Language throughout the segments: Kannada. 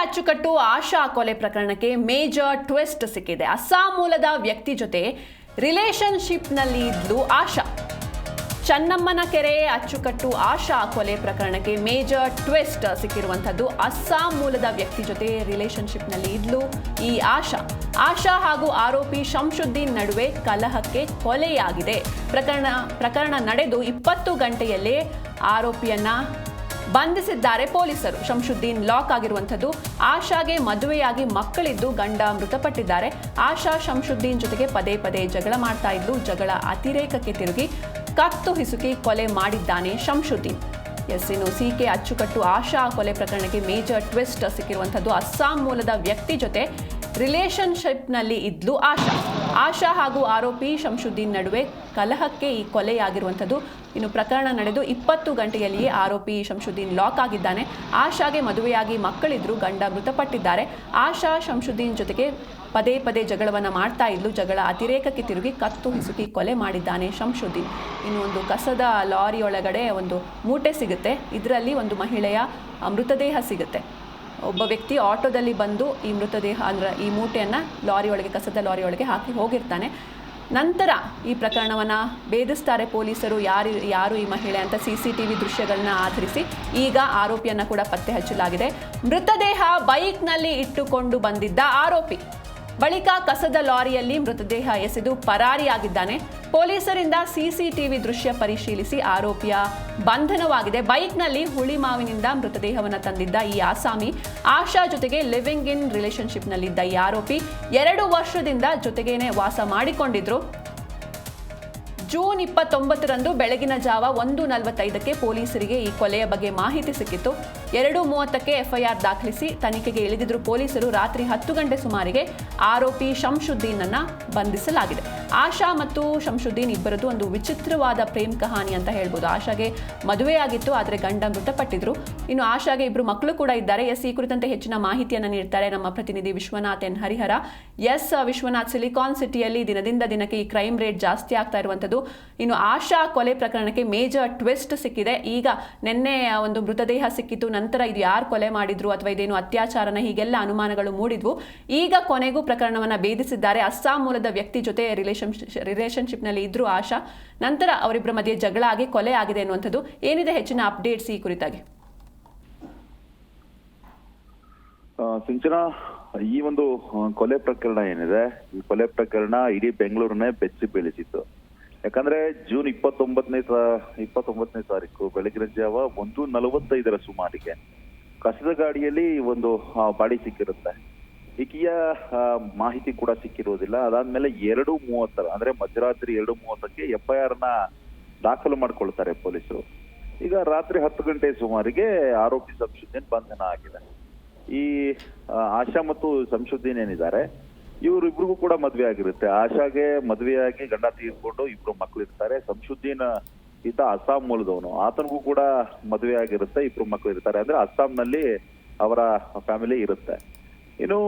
ಅಚ್ಚುಕಟ್ಟು ಆಶಾ ಕೊಲೆ ಪ್ರಕರಣಕ್ಕೆ ಮೇಜರ್ ಟ್ವಿಸ್ಟ್ ಸಿಕ್ಕಿದೆ. ಅಸ್ಸಾಂ ಮೂಲದ ವ್ಯಕ್ತಿ ಜೊತೆ ರಿಲೇಶನ್ಶಿಪ್ನಲ್ಲಿ ಇದ್ಲು ಆಶಾ. ಚನ್ನಮ್ಮನ ಕೆರೆ ಅಚ್ಚುಕಟ್ಟು ಆಶಾ ಕೊಲೆ ಪ್ರಕರಣಕ್ಕೆ ಮೇಜರ್ ಟ್ವಿಸ್ಟ್ ಸಿಕ್ಕಿರುವಂಥದ್ದು. ಅಸ್ಸಾಂ ಮೂಲದ ವ್ಯಕ್ತಿ ಜೊತೆ ರಿಲೇಶನ್ಶಿಪ್ನಲ್ಲಿ ಇದ್ಲು ಈ ಆಶಾ. ಆಶಾ ಹಾಗೂ ಆರೋಪಿ ಶಂಶುದ್ದೀನ್ ನಡುವೆ ಕಲಹಕ್ಕೆ ಕೊಲೆಯಾಗಿದೆ. ಪ್ರಕರಣ ಪ್ರಕರಣ ನಡೆದು ಇಪ್ಪತ್ತು ಗಂಟೆಯಲ್ಲೇ ಆರೋಪಿಯನ್ನ ಬಂಧಿಸಿದ್ದಾರೆ ಪೊಲೀಸರು. ಶಂಶುದ್ದೀನ್ ಲಾಕ್ ಆಗಿರುವಂಥದ್ದು ಆಶಾಗೆ ಮದುವೆಯಾಗಿ ಮಕ್ಕಳಿದ್ದು ಗಂಡ ಮೃತಪಟ್ಟಿದ್ದಾರೆ. ಆಶಾ ಶಂಶುದ್ದೀನ್ ಜೊತೆಗೆ ಪದೇ ಪದೇ ಜಗಳ ಮಾಡ್ತಾ ಇದ್ದು ಜಗಳ ಅತಿರೇಕಕ್ಕೆ ತಿರುಗಿ ಕತ್ತು ಹಿಸುಕಿ ಕೊಲೆ ಮಾಡಿದ್ದಾನೆ ಶಂಶುದ್ದೀನ್. ಎಸ್, ಇನ್ನು ಸಿಕೆ ಅಚ್ಚುಕಟ್ಟು ಆಶಾ ಕೊಲೆ ಪ್ರಕರಣಕ್ಕೆ ಮೇಜರ್ ಟ್ವಿಸ್ಟ್ ಸಿಕ್ಕಿರುವಂಥದ್ದು ಅಸ್ಸಾಂ ಮೂಲದ ವ್ಯಕ್ತಿ ಜೊತೆ ರಿಲೇಶನ್ಶಿಪ್ನಲ್ಲಿ ಇದ್ಲು ಆಶಾ. ಆಶಾ ಹಾಗೂ ಆರೋಪಿ ಶಂಶುದ್ದೀನ್ ನಡುವೆ ಕಲಹಕ್ಕೆ ಈ ಕೊಲೆಯಾಗಿರುವಂಥದ್ದು ಇನ್ನು ಪ್ರಕರಣ ನಡೆದು ಇಪ್ಪತ್ತು ಗಂಟೆಯಲ್ಲಿಯೇ ಆರೋಪಿ ಶಂಶುದ್ದೀನ್ ಲಾಕ್ ಆಗಿದ್ದಾನೆ. ಆಶಾಗೆ ಮದುವೆಯಾಗಿ ಮಕ್ಕಳಿದ್ರು ಗಂಡ ಮೃತಪಟ್ಟಿದ್ದಾರೆ. ಆಶಾ ಶಂಶುದ್ದೀನ್ ಜೊತೆಗೆ ಪದೇ ಪದೇ ಜಗಳವನ್ನು ಮಾಡ್ತಾ ಇದ್ಲು. ಜಗಳ ಅತಿರೇಕಕ್ಕೆ ತಿರುಗಿ ಕತ್ತು ಹಿಸುಕಿ ಕೊಲೆ ಮಾಡಿದ್ದಾನೆ ಶಂಶುದ್ದೀನ್. ಇನ್ನು ಒಂದು ಕಸದ ಲಾರಿಯೊಳಗಡೆ ಒಂದು ಮೂಟೆ ಸಿಗುತ್ತೆ. ಇದರಲ್ಲಿ ಒಂದು ಮಹಿಳೆಯ ಮೃತದೇಹ ಸಿಗುತ್ತೆ. ಒಬ್ಬ ವ್ಯಕ್ತಿ ಆಟೋದಲ್ಲಿ ಬಂದು ಈ ಮೃತದೇಹ, ಅಂದ್ರೆ ಈ ಮೂಟೆಯನ್ನು ಲಾರಿ ಕಸದ ಲಾರಿ ಹಾಕಿ ಹೋಗಿರ್ತಾನೆ. ನಂತರ ಈ ಪ್ರಕರಣವನ್ನು ಭೇದಿಸ್ತಾರೆ ಪೊಲೀಸರು, ಯಾರು ಯಾರು ಈ ಮಹಿಳೆ ಅಂತ ಸಿ ಸಿ ಟಿ ವಿ ದೃಶ್ಯಗಳನ್ನ ಆಧರಿಸಿ. ಈಗ ಆರೋಪಿಯನ್ನು ಕೂಡ ಪತ್ತೆ ಹಚ್ಚಲಾಗಿದೆ. ಮೃತದೇಹ ಬೈಕ್ನಲ್ಲಿ ಇಟ್ಟುಕೊಂಡು ಬಂದಿದ್ದ ಆರೋಪಿ. ಬಳಿಕ ಕಸದ ಲಾರಿಯಲ್ಲಿ ಮೃತದೇಹ ಎಸೆದು ಪರಾರಿಯಾಗಿದ್ದಾನೆ. ಪೊಲೀಸರಿಂದ ಸಿಸಿಟಿವಿ ದೃಶ್ಯ ಪರಿಶೀಲಿಸಿ ಆರೋಪಿಯ ಬಂಧನವಾಗಿದೆ. ಬೈಕ್ನಲ್ಲಿ ಹುಳಿ ಮಾವಿನಿಂದ ಮೃತದೇಹವನ್ನು ತಂದಿದ್ದ ಈ ಆಸಾಮಿ, ಆಶಾ ಜೊತೆಗೆ ಲಿವಿಂಗ್ ಇನ್ ರಿಲೇಶನ್ಶಿಪ್ನಲ್ಲಿದ್ದ ಈ ಆರೋಪಿ ಎರಡು ವರ್ಷದಿಂದ ಜೊತೆಗೇನೆ ವಾಸ ಮಾಡಿಕೊಂಡಿದ್ರು. ಜೂನ್ ಇಪ್ಪತ್ತೊಂಬತ್ತರಂದು ಬೆಳಗಿನ ಜಾವ ಒಂದು ನಲವತ್ತೈದಕ್ಕೆ ಪೊಲೀಸರಿಗೆ ಈ ಕೊಲೆಯ ಬಗ್ಗೆ ಮಾಹಿತಿ ಸಿಕ್ಕಿತ್ತು. ಎರಡು ಮೂವತ್ತಕ್ಕೆ ಎಫ್ಐಆರ್ ದಾಖಲಿಸಿ ತನಿಖೆಗೆ ಇಳಿದಿದ್ರು ಪೊಲೀಸರು ರಾತ್ರಿ ಹತ್ತು ಗಂಟೆ ಸುಮಾರಿಗೆ ಆರೋಪಿ ಶಂಶುದ್ದೀನನ್ನ ಬಂಧಿಸಲಾಗಿದೆ. ಆಶಾ ಮತ್ತು ಶಂಶುದ್ದೀನ್ ಇಬ್ಬರದು ಒಂದು ವಿಚಿತ್ರವಾದ ಪ್ರೇಮ್ ಕಹಾನಿ ಅಂತ ಹೇಳ್ಬೋದು. ಆಶಾಗೆ ಮದುವೆ ಆಗಿತ್ತು, ಆದರೆ ಗಂಡ ಮೃತಪಟ್ಟಿದ್ರು. ಇನ್ನು ಆಶಾಗೆ ಇಬ್ಬರು ಮಕ್ಕಳು ಕೂಡ ಇದ್ದಾರೆ. ಎಸ್, ಈ ಕುರಿತಂತೆ ಹೆಚ್ಚಿನ ಮಾಹಿತಿಯನ್ನು ನೀಡ್ತಾರೆ ನಮ್ಮ ಪ್ರತಿನಿಧಿ Vishwanath N Harihara. Yes, Vishwanath, silicon ಸಿಟಿಯಲ್ಲಿ ದಿನದಿಂದ ದಿನಕ್ಕೆ ಈ ಕ್ರೈಮ್ ರೇಟ್ ಜಾಸ್ತಿ ಆಗ್ತಾ ಇರುವಂಥದ್ದು. ಇನ್ನು ಆಶಾ ಕೊಲೆ ಪ್ರಕರಣಕ್ಕೆ ಮೇಜರ್ ಟ್ವಿಸ್ಟ್ ಸಿಕ್ಕಿದೆ. ಈಗ ನಿನ್ನೆ ಒಂದು ಮೃತದೇಹ ಸಿಕ್ಕಿತು ನಂತರ ಇದು ಯಾರು ಕೊಲೆ ಮಾಡಿದ್ರು ಅಥವಾ ಇದೇನು ಅತ್ಯಾಚಾರನ ಹೀಗೆಲ್ಲ ಅನುಮಾನಗಳು ಮೂಡಿದ್ವು. ಈಗ ಕೊನೆಗೂ ಪ್ರಕರಣವನ್ನ ಭೇದಿಸಿದ್ದಾರೆ. ಅಸ್ಸಾಂ ಮೂಲದ ವ್ಯಕ್ತಿ ಜೊತೆ ರಿಲೇಶನ್ ರಿಲೇಶನ್ಶಿಪ್ನಲ್ಲಿ ಇದ್ರೂ ಆಶಾ, ನಂತರ ಅವರಿಬ್ಬರ ಮಧ್ಯೆ ಜಗಳ ಆಗಿ ಕೊಲೆ ಆಗಿದೆ ಅನ್ನುವಂಥದ್ದು ಏನಿದೆ ಹೆಚ್ಚಿನ ಅಪ್ಡೇಟ್ಸ್ ಈ ಕುರಿತಾಗಿ? ಸಿಂಚನ, ಈ ಒಂದು ಕೊಲೆ ಪ್ರಕರಣ ಏನಿದೆ? ಈ ಕೊಲೆ ಪ್ರಕರಣ ಇಡೀ ಬೆಂಗಳೂರನ್ನೇ ಬೆಚ್ಚಿ ಬೀಳಿಸಿತ್ತು. ಯಾಕಂದ್ರೆ ಜೂನ್ ಇಪ್ಪತ್ತೊಂಬತ್ತನೇ ಇಪ್ಪತ್ತೊಂಬತ್ತನೇ ತಾರೀಕು ಬೆಳಗಿನ ಜಾವ ಒಂದು ನಲವತ್ತೈದರ ಸುಮಾರಿಗೆ ಕಸದ ಗಾಡಿಯಲ್ಲಿ ಒಂದು ಬಾಡಿ ಸಿಕ್ಕಿರುತ್ತೆ. ಈಕೆಯ ಮಾಹಿತಿ ಕೂಡ ಸಿಕ್ಕಿರೋದಿಲ್ಲ. ಅದಾದ್ಮೇಲೆ ಎರಡು ಮೂವತ್ತರ, ಅಂದ್ರೆ ಮಧ್ಯರಾತ್ರಿ ಎರಡು ಮೂವತ್ತಕ್ಕೆ ಎಫ್ಐಆರ್ನ ದಾಖಲು ಮಾಡ್ಕೊಳ್ತಾರೆ ಪೊಲೀಸರು. ಈಗ ರಾತ್ರಿ ಹತ್ತು ಗಂಟೆ ಸುಮಾರಿಗೆ ಆರೋಪಿ ಸಂಶುದ್ದೀನ್ ಬಂಧನ ಆಗಿದೆ. ಈ ಆಶಾ ಮತ್ತು ಸಂಶುದ್ದೀನ್ ಏನಿದ್ದಾರೆ ಇವರಿಬ್ರಿಗೂ ಕೂಡ ಮದ್ವೆ ಆಗಿರುತ್ತೆ. ಆಶಾಗೆ ಮದ್ವೆಯಾಗಿ ಗಂಡ ತೀರ್ಕೊಂಡು ಇಬ್ರು ಮಕ್ಳು ಇರ್ತಾರೆ ಸಂಶುದ್ದೀನ್ ಈತ ಅಸ್ಸಾಂ ಮೂಲದವನು, ಆತನಿಗೂ ಕೂಡ ಮದುವೆ ಆಗಿರುತ್ತೆ ಇಬ್ರು ಮಕ್ಕಳು ಇರ್ತಾರೆ ಅಂದ್ರೆ ಅಸ್ಸಾಂನಲ್ಲಿ ಅವರ ಫ್ಯಾಮಿಲಿ ಇರುತ್ತೆ. ಇನ್ನು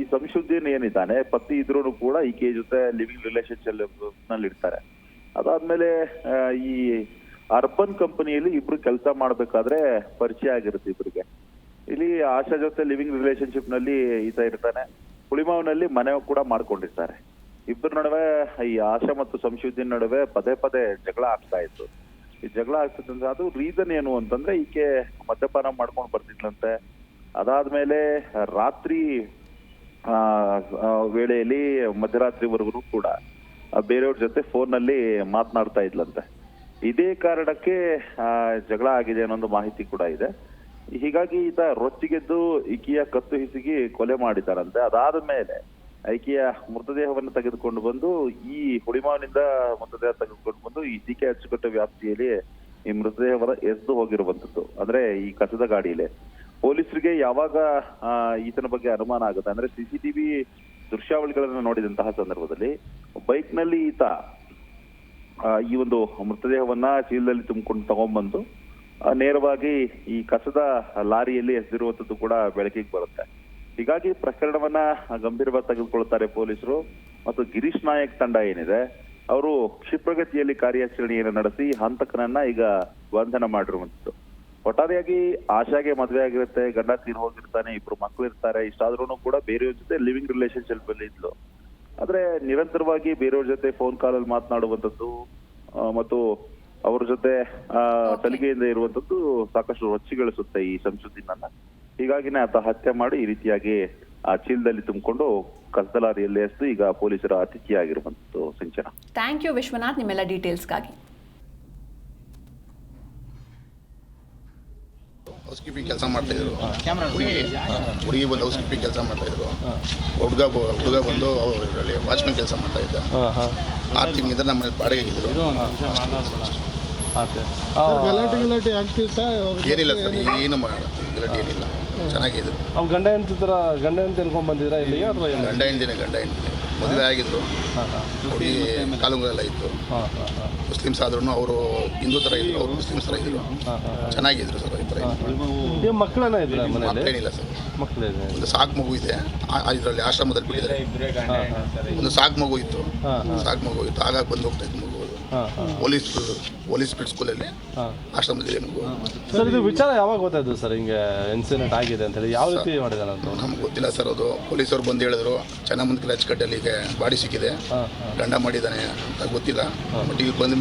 ಈ ಸಂಶುದ್ದೀನ್ ಏನಿದ್ದಾನೆ ಪತಿ ಇದ್ರೂ ಕೂಡ ಈಕೆ ಜೊತೆ ಲಿವಿಂಗ್ ರಿಲೇಶನ್ಶಿಪ್ನಲ್ಲಿ ಇರ್ತಾರೆ ಅದಾದ್ಮೇಲೆ ಈ ಅರ್ಬನ್ ಕಂಪನಿಯಲ್ಲಿ ಇಬ್ರು ಕೆಲಸ ಮಾಡ್ಬೇಕಾದ್ರೆ ಪರಿಚಯ ಆಗಿರುತ್ತೆ ಇಬ್ರಿಗೆ. ಇಲ್ಲಿ ಆಶಾ ಜೊತೆ ಲಿವಿಂಗ್ ರಿಲೇಶನ್ಶಿಪ್ನಲ್ಲಿ ಈತ ಇರ್ತಾನೆ. ಹುಳಿಮಾವಿನಲ್ಲಿ ಮನೆ ಕೂಡ ಮಾಡ್ಕೊಂಡಿರ್ತಾರೆ. ಇಬ್ಬರ ನಡುವೆ, ಈ ಆಶಾ ಮತ್ತು ಸಂಶುದ್ದೀನ್ ನಡುವೆ ಪದೇ ಪದೇ ಜಗಳ ಆಗ್ತಾ ಇತ್ತು. ಈ ಜಗಳ ಆಗ್ತದಂತ ಅದು ರೀಸನ್ ಏನು ಅಂತಂದ್ರೆ, ಈಕೆ ಮದ್ಯಪಾನ ಮಾಡ್ಕೊಂಡು ಬರ್ತಿದ್ಲಂತೆ. ಅದಾದ್ಮೇಲೆ ರಾತ್ರಿ ಆ, ಆ, ವೇಳೆಯಲ್ಲಿ ಮಧ್ಯರಾತ್ರಿವರೆಗೂ ಕೂಡ ಬೇರೆಯವ್ರ ಜೊತೆ ಫೋನ್ನಲ್ಲಿ ಮಾತನಾಡ್ತಾ ಇದ್ಲಂತೆ. ಇದೇ ಕಾರಣಕ್ಕೆ ಜಗಳ ಆಗಿದೆ ಅನ್ನೋ ಮಾಹಿತಿ ಕೂಡ ಇದೆ. ಹೀಗಾಗಿ ಈತ ರೊಚ್ಚಿಗೆದ್ದು ಇಕಿಯ ಕತ್ತು ಹಿಸುಗಿ ಕೊಲೆ ಮಾಡಿದ್ದಾರಂತೆ. ಅದಾದ ಮೇಲೆ ಐಕಿಯ ಮೃತದೇಹವನ್ನು ತೆಗೆದುಕೊಂಡು ಬಂದು ಈ ಹುಳಿಮಾವಿನಿಂದ ಮೃತದೇಹ ತೆಗೆದುಕೊಂಡು ಬಂದು ಈ ಸಿಕೆ ಅಚ್ಚುಕಟ್ಟು ವ್ಯಾಪ್ತಿಯಲ್ಲಿ ಈ ಮೃತದೇಹವನ್ನು ಎಸ್ದು ಹೋಗಿರುವಂತದ್ದು ಅಂದ್ರೆ ಈ ಕಸದ ಗಾಡಿಯಲ್ಲಿ. ಪೊಲೀಸರಿಗೆ ಯಾವಾಗ ಈತನ ಬಗ್ಗೆ ಅನುಮಾನ ಆಗುತ್ತೆ? ಅಂದ್ರೆ ಸಿಸಿಟಿವಿ ದೃಶ್ಯಾವಳಿಗಳನ್ನು ನೋಡಿದಂತಹ ಸಂದರ್ಭದಲ್ಲಿ ಬೈಕ್ನಲ್ಲಿ ಈತ ಈ ಒಂದು ಮೃತದೇಹವನ್ನ ಚೀಲದಲ್ಲಿ ತುಂಬಿಕೊಂಡು ತಗೊಂಡ್ಬಂದು ನೇರವಾಗಿ ಈ ಕಸದ ಲಾರಿಯಲ್ಲಿ ಎಸೆದಿರುವಂತದ್ದು ಕೂಡ ಬೆಳಕಿಗೆ ಬರುತ್ತೆ. ಹೀಗಾಗಿ ಪ್ರಕರಣವನ್ನ ಗಂಭೀರವಾಗಿ ತೆಗೆದುಕೊಳ್ತಾರೆ ಪೊಲೀಸರು. ಮತ್ತು ಗಿರೀಶ್ ನಾಯಕ್ ತಂಡ ಏನಿದೆ, ಅವರು ಕ್ಷಿಪ್ರಗತಿಯಲ್ಲಿ ಕಾರ್ಯಾಚರಣೆಯನ್ನು ನಡೆಸಿ ಹಂತಕನನ್ನ ಈಗ ಬಂಧನ ಮಾಡಿರುವಂತದ್ದು ಒಟ್ಟಾರೆಯಾಗಿ ಆಶಾಗೆ ಮದುವೆ ಆಗಿರುತ್ತೆ ಗಂಡ ತೀರ್ ಹೋಗಿರ್ತಾನೆ ಇಬ್ರು ಮಕ್ಳು ಇರ್ತಾರೆ ಇಷ್ಟಾದ್ರೂ ಕೂಡ ಬೇರೆಯವ್ರ ಜೊತೆ ಲಿವಿಂಗ್ ರಿಲೇಶನ್ಶಿಪ್ ಅಲ್ಲಿ ಇದ್ಲು. ಆದ್ರೆ ನಿರಂತರವಾಗಿ ಬೇರೆಯವ್ರ ಜೊತೆ ಫೋನ್ ಕಾಲ್ ಮಾತನಾಡುವಂಥದ್ದು ಮಾತನಾಡುವಂತದ್ದು ಮತ್ತು ಅವ್ರ ಜೊತೆ ಆ, ಸಲಿಗೆಯಿಂದ ಇರುವಂತದ್ದು ಸಾಕಷ್ಟು ರೊಚ್ಚಿಗಳಿಸುತ್ತೆ ಈ ಸಂಶುದ್ದಿನನ್ನ ಹೀಗಾಗಿನೇ ಆತ ಹತ್ಯೆ ಮಾಡಿ ಈ ರೀತಿಯಾಗಿ ಆ ಚೀಲದಲ್ಲಿ ತುಂಬಿಕೊಂಡು ಕಸದಲಾರಿಯಲ್ಲಿ ಎಸ್ದು ಈಗ ಪೊಲೀಸರ ಅತಿಥಿಯಾಗಿರುವಂತದ್ದು ಸಿಂಚನ. ಥ್ಯಾಂಕ್ ಯು ವಿಶ್ವನಾಥ್ ನಿಮ್ಮೆಲ್ಲ ಡೀಟೇಲ್ಸ್ಗಾಗಿ ಹೌಸ್ ಕೀಪಿಂಗ್ ಕೆಲಸ ಮಾಡ್ತಾ ಇದ್ರು. ಹುಡುಗಿ ಹುಡುಗಿ ಬಂದು ಹೌಸ್ ಕೀಪಿಂಗ್ ಕೆಲಸ ಮಾಡ್ತಾ ಇದ್ರು. ಹುಡುಗ ಹುಡುಗ ಬಂದು ಇದರಲ್ಲಿ ವಾಚ್ಮನ್ ಕೆಲಸ ಮಾಡ್ತಾ ಇದ್ದ. ಆರು ತಿಂಗಳಿಂದ ನಮ್ಮಲ್ಲಿ ಬಾಡಿಗೆ ಇದ್ರು ಗಲಾಟೆ ಗಲಾಟೆ ಆಗ್ತಿತ್ತಾ? ಏನಿಲ್ಲ ಸರ್ ಏನು ಮಾಡಲ್ಲ ಗಲಾಟೆ ಏನಿಲ್ಲ. ಚೆನ್ನಾಗಿದ್ರು ಅವ್ನು ಗಂಡ ಹೆಂಡತಿ ಥರ ಗಂಡ ಹೆಂಡತಿ ಹೇಳ್ಕೊಂಡ್ ಬಂದಿದ್ರಾ ಇಲ್ಲಿಗೆ ಅಥವಾ ಗಂಡ ಹೆಂಡಿನೇ ಗಂಡ ಹೆಂಡಿನೇ ಮದುವೆ ಆಗಿತ್ತು. ಕಾಲುಂಗಲ್ಲ ಕಾಲುಂಗರೆಲ್ಲ ಇತ್ತು. ಮುಸ್ಲಿಮ್ಸ್ ಆದ್ರೂ ಅವರು ಹಿಂದೂ ಥರ ಇದ್ರು ಅವರು ಮುಸ್ಲಿಮ್ಸ್ ಥರ ಇದ್ರು. ಚೆನ್ನಾಗಿದ್ರು ಸರ್ ಈ ಥರ ಮಕ್ಕಳೇನಿಲ್ಲ ಸರ್. ಒಂದು ಸಾಕು ಮಗು ಇದೆ. ಇದರಲ್ಲಿ ಆಶ್ರಮದಲ್ಲಿ ಬಿಟ್ಟಿದ್ದಾರೆ ಒಂದು ಸಾಕು ಮಗು ಇತ್ತು. ಸಾಕು ಮಗು ಇತ್ತು. ಆಗಾಗ ಬಂದು ಹೋಗ್ತಾ ಇತ್ತು ಪೊಲೀಸ್ ಪೊಲೀಸ್ ಸ್ಪೀಡ್ ಸ್ಕೂಲಲ್ಲಿ ಆಶ್ರಮದಲ್ಲಿ ಮಗು ಸರ್ ಇದು ವಿಚಾರ ಯಾವಾಗ ಗೊತ್ತಾಯ್ತು ಸರ್ ಹಿಂಗೆ ಇನ್ಸಿಡೆಂಟ್ ಆಗಿದೆ ಅಂತ ಹೇಳಿ? ಯಾವ ರೀತಿ ಮಾಡಿದಾನೆ ಅಂತ ನಮ್ಗೆ ಗೊತ್ತಿಲ್ಲ ಸರ್ ಅದು. ಪೊಲೀಸರು ಬಂದು ಹೇಳಿದ್ರು ಚೆನ್ನಮಂದಿರ ಅಚ್ಚುಕಟ್ಟಲ್ಲಿ ಈಗ ಬಾಡಿ ಸಿಕ್ಕಿದೆ. ಗಂಡ ಮಾಡಿದ್ದಾನೆ ಅಂತ ಗೊತ್ತಿಲ್ಲ. ಬಟ್ ಇಲ್ಲಿ ಬಂದ ಮೇಲೆ